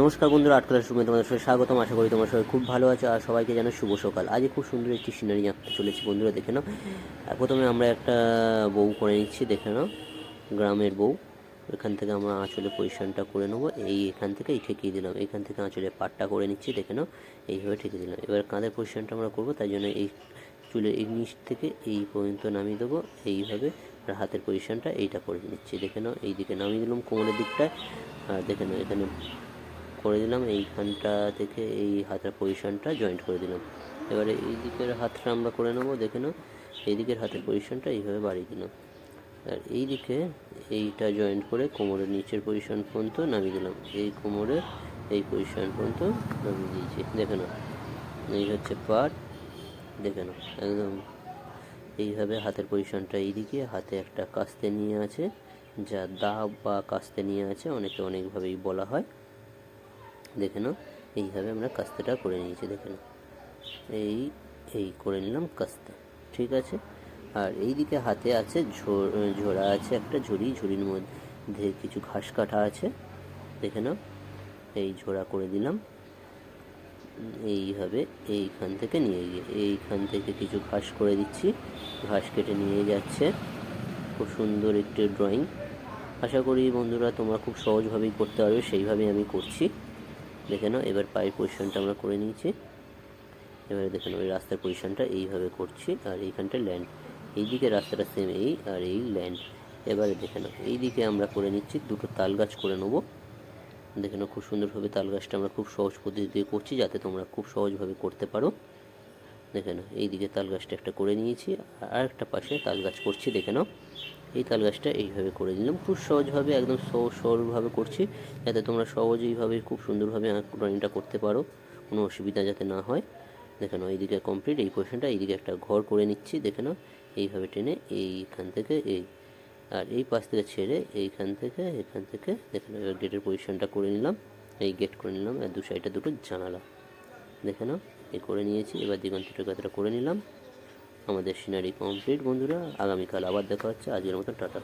নমস্কার বন্ধুরা আট ক্লাস রুমে তোমাদের সবাই স্বাগতম। আশা করি তোমার সবাই খুব ভালো আছে, আর সবাইকে যেন শুভ সকাল। আজ খুব সুন্দর একটি সিনারি আঁকতে চলেছি, বন্ধুরা দেখে নাও। প্রথমে আমরা একটা বউ করে নিচ্ছি, দেখে নাও। গ্রামের বউ। এখান থেকে আমরা আঁচলে পজিশনটা করে নেব। এই এখান থেকে এই ঠেকিয়ে দিলাম। এখান থেকে আঁচলে পাটটা করে নিচ্ছি, দেখে নাও। এইভাবে ঠেকিয়ে দিলাম। এবার কাঁধের পজিশনটা আমরা করব, তাই জন্য এই চুলের এই নিচ থেকে এই পর্যন্ত নামিয়ে দেবো। এইভাবে হাতের পজিশনটা এইটা করে নিচ্ছি, দেখে নাও। এই দিকে নামিয়ে দিলাম কোমরের দিকটায়। আর দেখে নাও, এখানে করে দিলাম, এইখানটা থেকে এই হাতের পজিশনটা জয়েন্ট করে দিলাম। এবারে এই দিকের হাতটা আমরা করে নেব, দেখে নাও, এই দিকের হাতের পজিশনটা এইভাবে বাড়িয়ে দিলাম। আর এই দিকে এইটা জয়েন্ট করে কোমরের নিচের পজিশন পর্যন্ত নামিয়ে দিলাম। এই কোমরের এই পজিশন পর্যন্ত নামিয়ে দিয়েছি, দেখে নাও। এই হচ্ছে পার্ট দেখে নাও, একদম। এইভাবে হাতের পজিশনটা এইদিকে, হাতে একটা কাস্তে নিয়ে আছে, যা দা বা কাস্তে নিয়ে আছে, অনেকে অনেকভাবেই বলা হয়। দেখে নাও, এইভাবে আমরা কাস্তেটা করে নিয়েছি, দেখে নাও। এই এই করে নিলাম কাস্তে, ঠিক আছে? আর এই দিকে হাতে আছে ঝোড়া আছে, একটা ঝুড়ি, ঝুড়ির মধ্যে কিছু ঘাস কাটা আছে, দেখে নাও। এই ঝোড়া করে দিলাম। এইভাবে এইখান থেকে নিয়ে গিয়ে, এইখান থেকে কিছু ঘাস করে দিচ্ছি, ঘাস কেটে নিয়ে যাচ্ছে। খুব সুন্দর একটি ড্রয়িং। আশা করি বন্ধুরা তোমরা খুব সহজভাবেই করতে পারবে, সেইভাবেই আমি করছি। দেখে নাও, এবার পায়ের পজিশনটা আমরা করে নিয়েছি। এবারে দেখে নাও, এই রাস্তার পজিশনটা এইভাবে করছি, আর এইখানটা ল্যান্ড এই দিকে রাস্তাটা সেম এই, আর এই ল্যান্ড এবারে দেখে নাও এই দিকে আমরা করে নিচ্ছি, দুটো তাল গাছ করে নেব। দেখে নাও, খুব সুন্দরভাবে তাল গাছটা আমরা খুব সহজ পদ্ধতিতে করছি, যাতে তোমরা খুব সহজভাবে করতে পারো। দেখে নাও, এই দিকে তাল গাছটা একটা করে নিয়েছি, আর একটা পাশে তাল গাছ করছি, দেখে নাও। এই তাল গাছটা এইভাবে করে দিলাম খুব সহজভাবে, একদম সরলভাবে করছি, যাতে তোমরা সহজেইভাবে খুব সুন্দরভাবে ড্রয়িংটা করতে পারো, কোনো অসুবিধা যাতে না হয়। দেখে নাও, এইদিকে কমপ্লিট এই পোর্শনটা এইদিকে একটা ঘর করে নিচ্ছি, দেখে নাও, এইভাবে টেনে এইখান থেকে এই, আর এই পাশ থেকে ছেড়ে এইখান থেকে, এখান থেকে, দেখে নাও গেটের পজিশনটা করে নিলাম, এই গেট করে নিলাম, আর দু সাইডে দুটো জানালা। দেখে নাও এই করে নিয়েছি। এবার দিগন্ত কথাটা করে নিলাম। আমাদের সিনারি কমপ্লিট বন্ধুরা, আগামীকাল আবার দেখা হচ্ছে। আজকের মতো টাটা।